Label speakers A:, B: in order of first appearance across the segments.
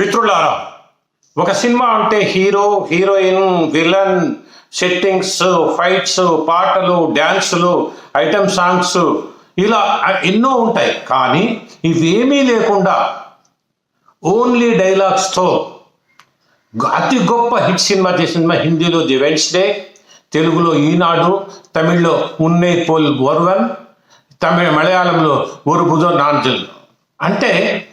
A: మిత్రులారా ఒక సినిమా అంటే hero heroine villain settings fights పాటలు డ్యాన్సులు ఐటమ్ సాంగ్స్ ఇలా ఎన్నో ఉంటాయి. కానీ ఇవేమీ లేకుండా ఓన్లీ డైలాగ్స్తో అతి గొప్ప హిట్ సినిమా సినిమా హిందీలో ది వెన్స్డే తెలుగులో ఈనాడు తమిళ్ళో ఉన్నే పోల్ వర్వన్ తమిళ మలయాళంలో ஒரு బుధో నాంజల్. అంటే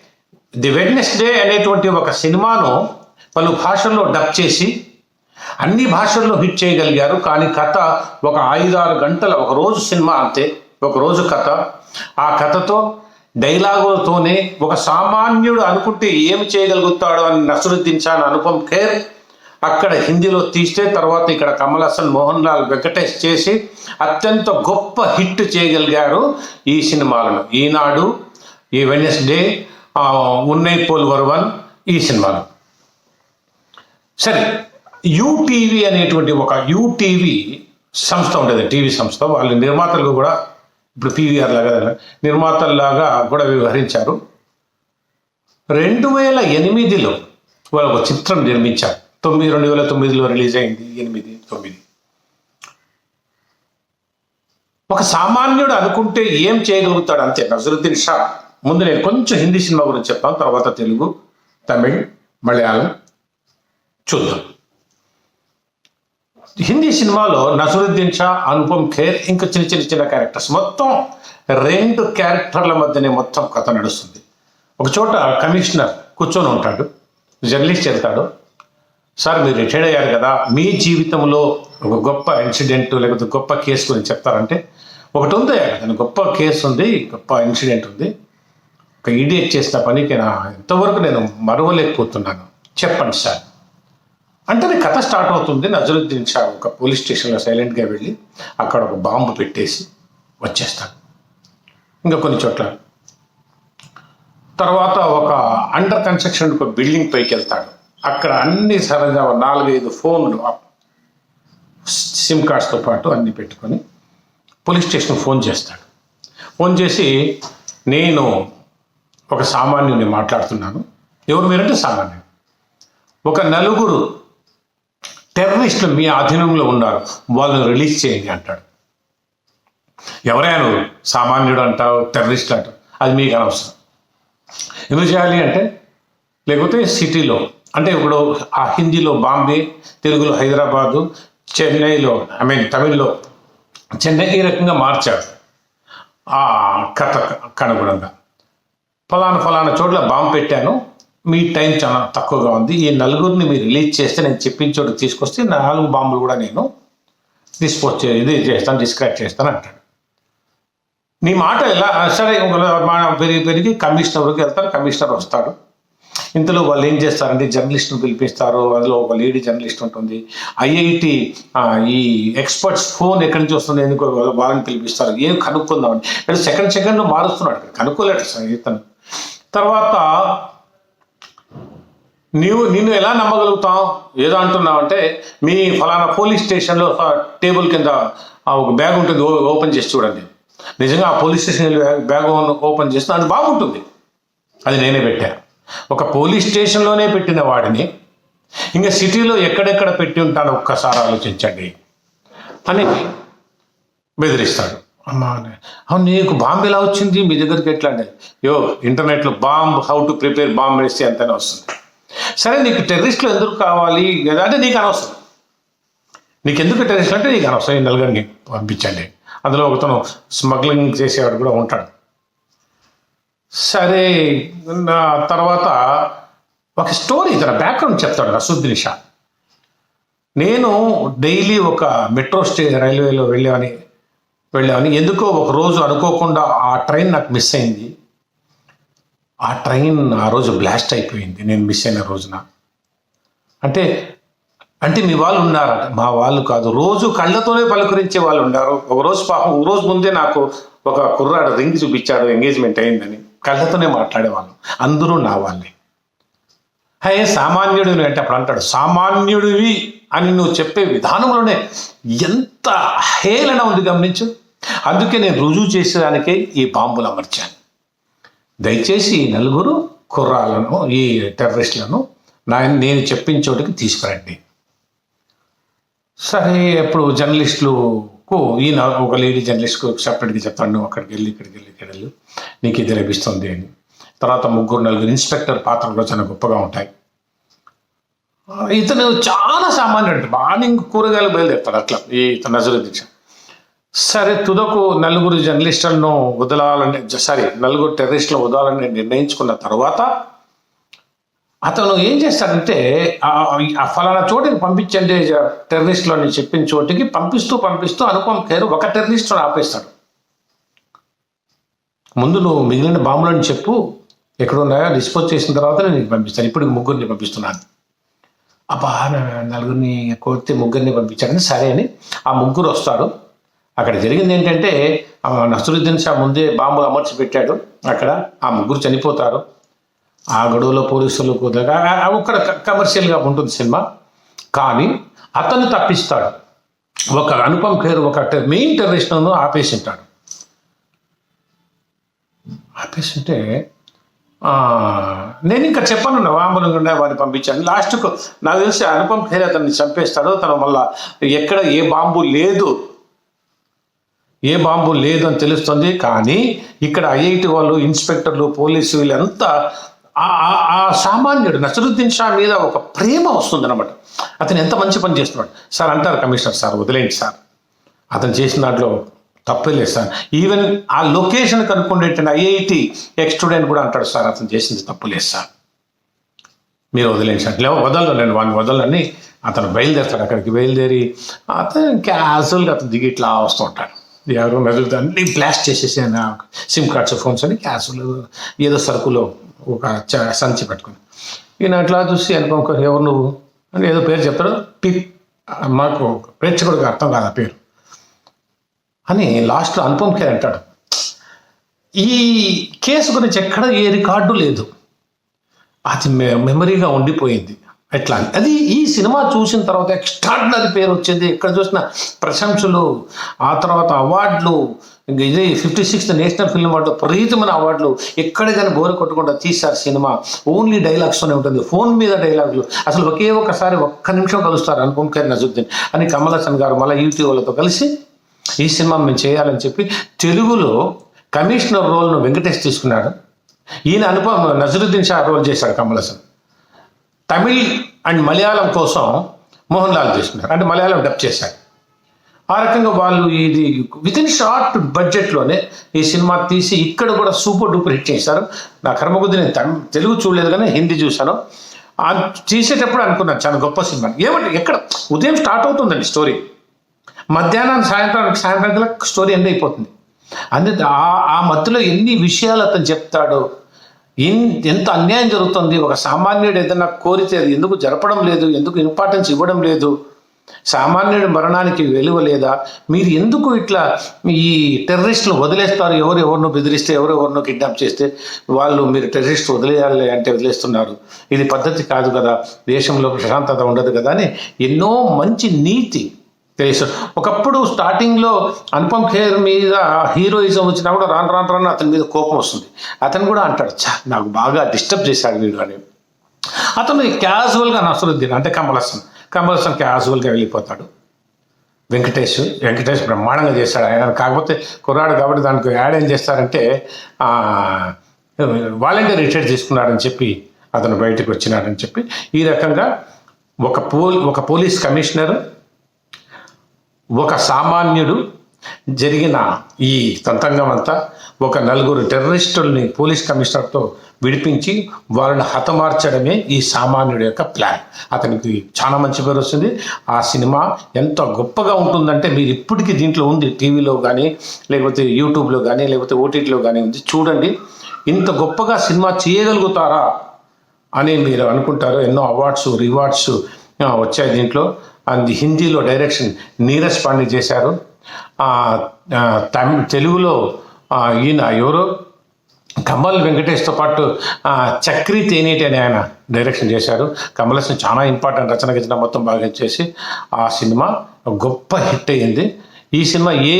A: ది వెడ్నెస్డే అనేటువంటి ఒక సినిమాను పలు భాషల్లో డబ్ చేసి అన్ని భాషల్లో హిట్ చేయగలిగారు. కానీ కథ ఒక ఐదారు గంటల ఒక రోజు సినిమా అంతే ఒక రోజు కథ. ఆ కథతో డైలాగులతోనే ఒక సామాన్యుడు అనుకుంటే ఏమి చేయగలుగుతాడు అని నసరుద్దీన్ షాన్ అనుపమ్ ఖేర్ అక్కడ హిందీలో తీస్తే తర్వాత ఇక్కడ కమల్ హాసన్ మోహన్ లాల్ వెంకటేష్ చేసి అత్యంత గొప్ప హిట్ చేయగలిగారు ఈ సినిమాలను. ఈనాడు ఈ వెనస్డే ఉన్నై పోల్ వరవన్ ఈ సినిమాలు సరే యూటీవీ అనేటువంటి ఒక యూటీవీ సంస్థ ఉండేది టీవీ సంస్థ. వాళ్ళ నిర్మాతలు కూడా ఇప్పుడు పీవీఆర్ లాగా నిర్మాతల్లాగా కూడా వ్యవహరించారు. రెండు వేల ఎనిమిదిలో వాళ్ళు ఒక చిత్రం నిర్మించారు. తొమ్మిది రెండు వేల తొమ్మిదిలో రిలీజ్ అయింది ఎనిమిది తొమ్మిది. ఒక సామాన్యుడు అనుకుంటే ఏం చేయగలుగుతాడు అంతే నజరుద్దీన్ షా. ముందు నేను కొంచెం హిందీ సినిమా గురించి చెప్తాను తర్వాత తెలుగు తమిళ్ మలయాళం చూద్దాం. హిందీ సినిమాలో నసరుద్దీన్ షా అనుపమ్ ఖేర్ ఇంకా చిన్న చిన్న చిన్న క్యారెక్టర్స్ మొత్తం రెండు క్యారెక్టర్ల మధ్యనే మొత్తం కథ నడుస్తుంది. ఒక చోట కమిషనర్ కూర్చొని ఉంటాడు జర్నలిస్ట్ వెళ్తాడు. సార్ మీరు రిటైర్డ్ అయ్యారు కదా మీ జీవితంలో ఒక గొప్ప ఇన్సిడెంట్ లేకపోతే గొప్ప కేసు గురించి చెప్తారంటే ఒకటి ఉంది అతను గొప్ప కేసు ఉంది గొప్ప ఇన్సిడెంట్ ఉంది. ఒక ఈడియట్ చేసిన పనికి నా ఎంతవరకు నేను మరవలేకపోతున్నాను. చెప్పండి సార్. అంటే కథ స్టార్ట్ అవుతుంది. నజరుద్దీన్ షా ఒక పోలీస్ స్టేషన్లో సైలెంట్గా వెళ్ళి అక్కడ ఒక బాంబు పెట్టేసి వచ్చేస్తాడు. ఇంకా కొన్ని చోట్ల. తర్వాత ఒక అండర్ కన్స్ట్రక్షన్ ఒక బిల్డింగ్ పైకి వెళ్తాడు. అక్కడ అన్ని సరదా నాలుగైదు ఫోన్లు సిమ్ కార్డ్స్తో పాటు అన్ని పెట్టుకొని పోలీస్ స్టేషన్ ఫోన్ చేస్తాడు. ఫోన్ చేసి నేను ఒక సామాన్యుని మాట్లాడుతున్నాను. ఎవరు మీరంటే సామాన్యుడు. ఒక నలుగురు టెర్రరిస్టులు మీ ఆధీనంలో ఉన్నారు. వాళ్ళని రిలీజ్ చేయండి అంటాడు. ఎవరైనా నువ్వు సామాన్యుడు అంటావు టెర్రరిస్ట్ అంటావు అది మీకు అనవసరం. ఎందుకు చేయాలి అంటే లేకపోతే సిటీలో అంటే ఇప్పుడు ఆ హిందీలో బాంబే తెలుగులో హైదరాబాదు చెన్నైలో ఐ మీన్ తమిళ్ళో చెన్నై ఈ రకంగా మార్చారు. ఆ కథ కనుగుణంగా ఫలానా ఫలానా చోట్ల బాంబు పెట్టాను. మీ టైం చాలా తక్కువగా ఉంది. ఈ నలుగురిని మీరు రిలీజ్ చేస్తే నేను చెప్పిన చోటు తీసుకొస్తే నాలుగు బాంబులు కూడా నేను డిస్పోజ్ చే ఇది చేస్తాను డిస్క్రైబ్ చేస్తాను అంటాడు. నీ మాట ఎలా సరే పెరిగి పెరిగి కమిషనర్కి వెళ్తారు కమిషనర్ వస్తాడు. ఇంతలో వాళ్ళు ఏం చేస్తారంటే జర్నలిస్ట్ను పిలిపిస్తారు. అందులో ఒక లేడీ జర్నలిస్ట్ ఉంటుంది. ఐఐటి ఈ ఎక్స్పర్ట్స్ ఫోన్ ఎక్కడి నుంచి వస్తుంది ఎందుకు వాళ్ళని పిలిపిస్తారు? ఏం కనుక్కుందామని సెకండ్ సెకండ్ మారుస్తున్నాడు. కనుక్కోలేడు సార్ ఇతను. తర్వాత నీవు నిన్ను ఎలా నమ్మగలుగుతాం ఏదో అంటున్నావు అంటే మీ ఫలానా పోలీస్ స్టేషన్లో టేబుల్ కింద ఒక బ్యాగ్ ఉంటుంది ఓపెన్ చేసి చూడండి. నిజంగా ఆ పోలీస్ స్టేషన్ బ్యాగ్ ఓపెన్ చేస్తే అది బాగుంటుంది. అది నేనే పెట్టాను ఒక పోలీస్ స్టేషన్లోనే పెట్టిన వాడిని ఇంకా సిటీలో ఎక్కడెక్కడ పెట్టి ఉంటాను ఒక్కసారి ఆలోచించండి అని బెదిరిస్తాడు. అమ్మా అవును నీకు బాంబు ఎలా వచ్చింది? మీ దగ్గరికి ఎట్లా అంటే యో ఇంటర్నెట్లో bomb how to prepare bomb వేస్తే అంతనే వస్తుంది. సరే నీకు టెర్రరిస్టులు ఎందుకు కావాలి? అంటే నీకు అనవసరం. నీకు ఎందుకు టెర్రరిస్ట్ అంటే నీకు అనవసరం. ఈ నలుగురిని పంపించండి. అందులో ఒకతను స్మగ్లింగ్ చేసేవాడు కూడా ఉంటాడు. సరే తర్వాత ఒక స్టోరీ తన బ్యాక్గ్రౌండ్ చెప్తాడు రసూద్దీన్ షా. నేను డైలీ ఒక మెట్రో స్టే రైల్వేలో వెళ్ళామని వెళ్ళామని ఎందుకో ఒక రోజు అనుకోకుండా ఆ ట్రైన్ నాకు మిస్ అయింది. ఆ ట్రైన్ ఆ రోజు బ్లాస్ట్ అయిపోయింది. నేను మిస్ అయిన రోజున. అంటే అంటే మీ వాళ్ళు ఉన్నారట. మా వాళ్ళు కాదు. రోజు కళ్ళతోనే పలకరించే వాళ్ళు ఉన్నారు. ఒక రోజు పాపం ఒక రోజు ముందే నాకు ఒక కుర్రాడు రింగ్ చూపించాడు ఎంగేజ్మెంట్ అయిందని. కళ్ళతోనే మాట్లాడేవాళ్ళు. అందరూ నా వాళ్ళే. హే సామాన్యుడు అంటే అప్పుడు అంటాడు సామాన్యుడివి అని నువ్వు చెప్పే విధానంలోనే ఎంత హేళన ఉంది గమనించు. అందుకే నేను రుజువు చేసేదానికే ఈ బాంబులు అమర్చాను. దయచేసి ఈ నలుగురు కుర్రాలను ఈ టెర్రరిస్టులను నా నేను చెప్పిన చోటికి తీసుకురండి. సరే ఇప్పుడు జర్నలిస్టులకు ఈయన ఒక లేడీ జర్నలిస్ట్కు సపరేట్గా చెప్తాను. నువ్వు అక్కడికి వెళ్ళి ఇక్కడికి వెళ్ళి ఇక్కడ వెళ్ళు. నీకు ఇది లభిస్తుంది అని. తర్వాత ముగ్గురు నలుగురు ఇన్స్పెక్టర్ పాత్రలు చాలా గొప్పగా ఉంటాయి. ఇతను చాలా సామాన్యుడు. మార్నింగ్ కూరగాయలు బయలుదేరుతాడు అట్లా. ఈ ఇతను నజరు దీక్ష సరే తుదకు నలుగురు జర్నలిస్టులను వదలాలని సారీ నలుగురు టెర్రరిస్టులను వదలాలని నిర్ణయించుకున్న తర్వాత అతను ఏం చేస్తాడంటే ఆ ఫలానా చోటికి పంపించండి టెర్రరిస్టులు అని చెప్పిన చోటికి పంపిస్తూ పంపిస్తూ అనుపమ్ ఖేర్ ఒక టెర్రరిస్టును ఆపేస్తాడు. ముందు నువ్వు మిగిలిన బాంబులని చెప్పు ఎక్కడ ఉన్నాయో డిస్పోజ్ చేసిన తర్వాత నేను నీకు పంపిస్తాను. ఇప్పుడు ముగ్గురిని పంపిస్తున్నాను. అబ్బా నలుగురిని కొడితే ముగ్గురిని పంపించాడని సరే అని ఆ ముగ్గురు వస్తారు. అక్కడ జరిగింది ఏంటంటే నసరుద్దీన్ షా ముందే బాంబు అమర్చి పెట్టాడు అక్కడ ఆ ముగ్గురు చనిపోతారు. ఆ గడువులో పోలీసులు కుదరగా ఒక్కడ కమర్షియల్గా ఉంటుంది సినిమా. కానీ అతను తప్పిస్తాడు. ఒక అనుపమ్ పేరు ఒక మెయిన్ టెర్రరిస్ట్ను ఆపేసి ఉంటాడు ఆపేసి ఉంటే నేను ఇంకా చెప్పను నవాంబులంగా వారిని పంపించాను. లాస్ట్కు నాకు తెలిసి అనుపమ్ ఖేర్ అతన్ని చంపేస్తాడు తను మళ్ళా ఎక్కడ ఏ బాంబు లేదు. ఏ బాంబు లేదని తెలుస్తుంది కానీ ఇక్కడ ఐఐటి వాళ్ళు ఇన్స్పెక్టర్లు పోలీసు వీళ్ళంతా ఆ- ఆ- ఆ సామాన్యుడు నసరుద్దీన్ షా మీద ఒక ప్రేమ వస్తుంది అనమాట అతను ఎంత మంచి పని చేస్తున్నాడు. సార్ అంటారు కమిషనర్ సార్ వదిలేండి సార్. అతను చేసిన దాంట్లో తప్పే లేదు సార్. ఈవెన్ ఆ లొకేషన్ కనుక్కుండేటువంటి ఐఐటి ఎక్స్ స్టూడెంట్ కూడా అంటాడు సార్ అతను చేసింది తప్పు లేదు సార్. మీరు వదిలేండి సార్. లేవో వదలను నేను వాడిని వదలని అతను బయలుదేరుతాడు అక్కడికి బయలుదేరి అతను క్యాజువల్గా అతను దిగి ఇట్లా వస్తూ ఉంటాడు. ఎవరు మెదడు అన్ని బ్లాస్ట్ చేసేసి ఆయన సిమ్ కార్డ్స్ ఫోన్స్ అని క్యాజువల్ ఏదో సరుకులో ఒక చ- సంచి పెట్టుకుని. ఈయన అట్లా చూసి అనుకో ఎవరు నువ్వు? అని ఏదో పేరు చెప్తాడు. పిక్ మాకు ప్రేక్షకుడికి అర్థం కాదు ఆ పేరు. అని లాస్ట్లో అనుపమ్ ఖేర్ అంటాడు. ఈ కేసు గురించి ఎక్కడ ఏ రికార్డు లేదు. అది మె- మెమరీగా ఉండిపోయింది. ఎట్లా అని. అది ఈ సినిమా చూసిన తర్వాత ఎక్స్ట్రాడినరీ పేరు వచ్చింది. ఎక్కడ చూసిన ప్రశంసలు ఆ తర్వాత అవార్డులు ఇది fifty sixth national film award ప్రీతమైన అవార్డులు ఎక్కడ కానీ బోరు కొట్టకుండా తీశారు సినిమా. ఓన్లీ డైలాగ్స్తోనే ఉంటుంది. ఫోన్ మీద డైలాగులు. అసలు ఒకే ఒకసారి ఒక్క నిమిషం కలుస్తారు అనుకుంటారు నజుద్దీన్ అని కమల్ హాసన్ గారు మళ్ళీ యూట్యూబ్ వాళ్ళతో కలిసి ఈ సినిమా మేము చేయాలని చెప్పి తెలుగులో కమిషనర్ రోల్ను వెంకటేష్ తీసుకున్నాడు. ఈయన అనుపమ నజరుద్దీన్ షా రోల్ చేశాడు కమల్ హాసన్. తమిళ్ అండ్ మలయాళం కోసం మోహన్ లాల్ తీసుకున్నారు అంటే మలయాళం డబ్ చేశారు. ఆ రకంగా వాళ్ళు ఇది విత్ ఇన్ షార్ట్ బడ్జెట్లోనే ఈ సినిమా తీసి ఇక్కడ కూడా సూపర్ డూపర్ హిట్ చేశారు. నా కర్మకొద్ది నేను తమి- తెలుగు చూడలేదు కానీ హిందీ చూశాను. ఆ చేసేటప్పుడు అనుకున్నాను చాలా గొప్ప సినిమా. ఏమంటే ఎక్కడ ఉదయం స్టార్ట్ అవుతుందండి స్టోరీ. మధ్యాహ్నం సాయంత్రానికి సాయంత్రానికి స్టోరీ ఎండ్ అయిపోతుంది. అందుకే ఆ ఆ మధ్యలో ఎన్ని విషయాలు అతను చెప్తాడో ఎంత అన్యాయం జరుగుతుంది? ఒక సామాన్యుడు ఏదైనా కోరితే అది ఎందుకు జరపడం లేదు? ఎందుకు ఇంపార్టెన్స్ ఇవ్వడం లేదు? సామాన్యుడి మరణానికి విలువ లేదా? మీరు ఎందుకు ఇట్లా ఈ టెర్రరిస్టులు వదిలేస్తారు? ఎవరు ఎవరినో బెదిరిస్తే ఎవరు ఎవరినో కిడ్నాప్ చేస్తే వాళ్ళు మీరు టెర్రరిస్ట్ వదిలేయాలి అంటే వదిలేస్తున్నారు. ఇది పద్ధతి కాదు కదా. దేశంలో ప్రశాంతత ఉండదు కదా అని ఎన్నో మంచి నీతి తెలుసు. ఒకప్పుడు స్టార్టింగ్లో అనుపమ్ ఖేర్ మీద హీరోయిజం వచ్చినా కూడా రాను రాను రాను అతని మీద కోపం వస్తుంది. అతను కూడా అంటాడు చా నాకు బాగా డిస్టర్బ్ చేశాడు వీడు అని. అతను క్యాజువల్గా నసరుద్దీన్ అంటే కమల్ హాసన్. కమల్ హాసన్ క్యాజువల్గా వెళ్ళిపోతాడు. వెంకటేష్ వెంకటేష్ బ్రహ్మాండంగా చేశాడు ఆయన. కాకపోతే కుర్రాడు కాబట్టి దానికి యాడ్ ఏం చేస్తారంటే వాలంటీర్ రిటైర్ తీసుకున్నాడని చెప్పి అతను బయటకు వచ్చినాడని చెప్పి ఈ రకంగా ఒక పోల్ ఒక పోలీస్ కమిషనర్ ఒక సామాన్యుడు జరిగిన ఈ తంతంగం అంతా ఒక నలుగురు టెర్రరిస్టుల్ని పోలీస్ కమిషనర్తో విడిపించి వాళ్ళని హతమార్చడమే ఈ సామాన్యుడి యొక్క ప్లాన్. అతనికి చాలా మంచి పేరు వస్తుంది. ఆ సినిమా ఎంత గొప్పగా ఉంటుందంటే మీరు ఇప్పటికీ దీంట్లో ఉంది. టీవీలో కానీ లేకపోతే యూట్యూబ్లో కానీ లేకపోతే ఓటీటీలో కానీ ఉంది. చూడండి ఇంత గొప్పగా సినిమా చేయగలుగుతారా అని మీరు అనుకుంటారు ఎన్నో అవార్డ్స్ రివార్డ్స్ వచ్చాయి దీంట్లో. అండ్ హిందీలో డైరెక్షన్ నీరజ్ పాండే చేశారు. తమి తెలుగులో ఈయన ఎవరు? కమల్ వెంకటేష్తో పాటు చక్రీ చక్రి తేనేటి అని ఆయన డైరెక్షన్ చేశారు. కమల్ హాసన్ చాలా ఇంపార్టెంట్ రచన గీచన మొత్తం బాగా చేసి ఆ సినిమా గొప్ప హిట్ అయ్యింది. ఈ సినిమా ఏ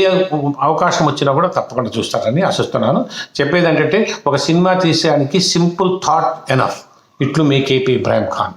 A: అవకాశం వచ్చినా కూడా తప్పకుండా చూస్తారని ఆశిస్తున్నాను. చెప్పేది ఏంటంటే ఒక సినిమా తీసేయడానికి సింపుల్ థాట్ ఎనఫ్. ఇట్లు మీ కేపీ ఇబ్రాహిం ఖాన్.